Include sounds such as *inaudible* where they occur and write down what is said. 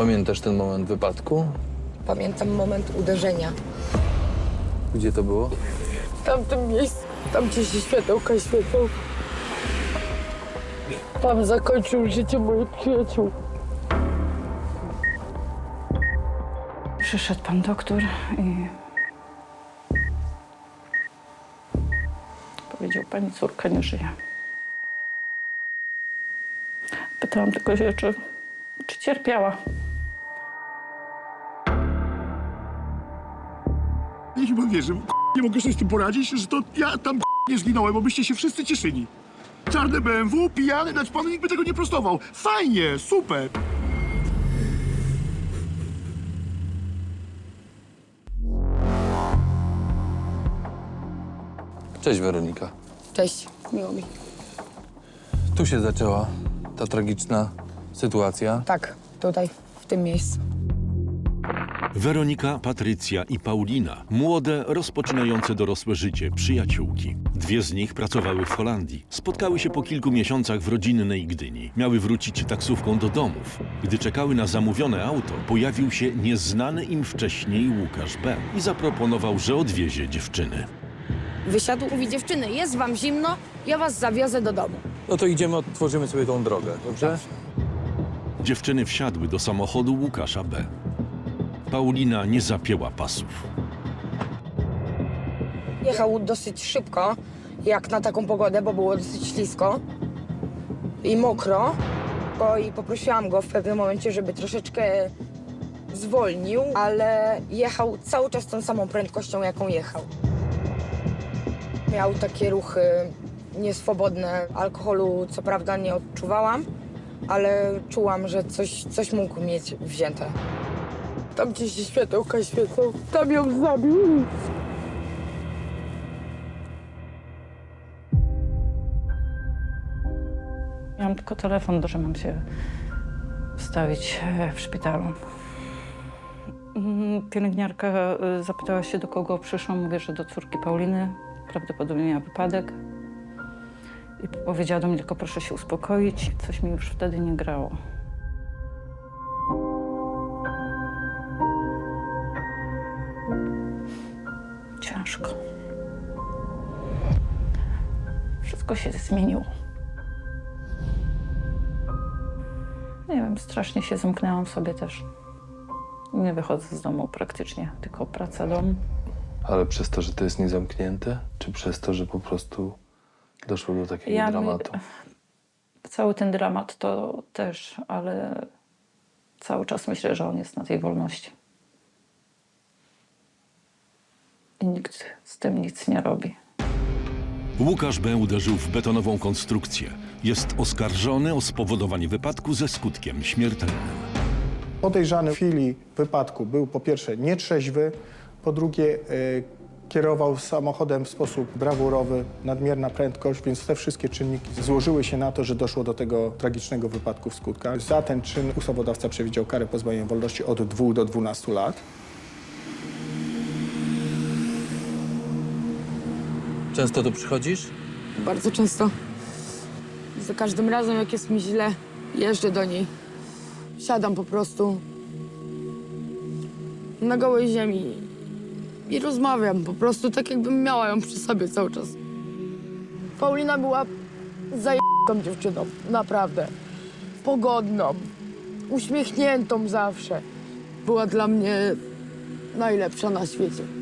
Pamiętasz ten moment wypadku? Pamiętam moment uderzenia. Gdzie to było? W tamtym miejscu, tam gdzie się światełka świecą. Tam zakończył życie moich przyjaciół. Przyszedł pan doktor i powiedział, pani córka nie żyje. Pytałam tylko się, czy, czy cierpiała. Niech pan wierzy, k***, nie mogę sobie z tym poradzić, że to ja tam *laughs* nie zginąłem, bo byście się wszyscy cieszyli. Czarne BMW, pijany, dać panu nikt by tego nie prostował. Fajnie, super. Cześć Weronika. Cześć, miło mi. Tu się zaczęła ta tragiczna sytuacja. Tak, tutaj, w tym miejscu. Weronika, Patrycja i Paulina, młode, rozpoczynające dorosłe życie, przyjaciółki. Dwie z nich pracowały w Holandii. Spotkały się po kilku miesiącach w rodzinnej Gdyni. Miały wrócić taksówką do domów. Gdy czekały na zamówione auto, pojawił się nieznany im wcześniej Łukasz B. i zaproponował, że odwiezie dziewczyny. Wysiadł, mówi dziewczyny, jest wam zimno, ja was zawiozę do domu. No to idziemy, otworzymy sobie tą drogę, dobrze? Dziewczyny wsiadły do samochodu Łukasza B. Paulina nie zapięła pasów. Jechał dosyć szybko, jak na taką pogodę, bo było dosyć ślisko i mokro. Bo I poprosiłam go w pewnym momencie, żeby troszeczkę zwolnił, ale jechał cały czas tą samą prędkością, jaką jechał. Miał takie ruchy nieswobodne. Alkoholu co prawda nie odczuwałam, ale czułam, że coś, coś mógł mieć wzięte. Tam gdzie się światełka świecą, tam ją zabił. Miałam tylko telefon, że mam się wstawić e, w szpitalu. Mm, Pielęgniarka e, zapytała się, do kogo przyszłam. Mówię, że do córki Pauliny. Prawdopodobnie miała wypadek. I powiedziała do mnie tylko, proszę się uspokoić. Coś mi już wtedy nie grało. Ciężko. Wszystko się zmieniło. Nie wiem, strasznie się zamknęłam sobie też. Nie wychodzę z domu praktycznie, tylko praca, dom. Ale przez to, że to jest niezamknięte? Czy przez to, że po prostu doszło do takiego Ja dramatu? Cały ten dramat to też, ale cały czas myślę, że on jest na tej wolności. I nikt z tym nic nie robi. Łukasz B. uderzył w betonową konstrukcję. Jest oskarżony o spowodowanie wypadku ze skutkiem śmiertelnym. Podejrzany w chwili wypadku był po pierwsze nietrzeźwy, po drugie e, kierował samochodem w sposób brawurowy, nadmierna prędkość, więc te wszystkie czynniki złożyły się na to, że doszło do tego tragicznego wypadku w skutkach. Za ten czyn ustawodawca przewidział karę pozbawienia wolności od 2 do 12 lat. Często tu przychodzisz? Bardzo często. Za każdym razem, jak jest mi źle, jeżdżę do niej. Siadam po prostu na gołej ziemi i rozmawiam po prostu tak, jakbym miała ją przy sobie cały czas. Paulina była zajętą dziewczyną, naprawdę. Pogodną, uśmiechniętą zawsze. Była dla mnie najlepsza na świecie.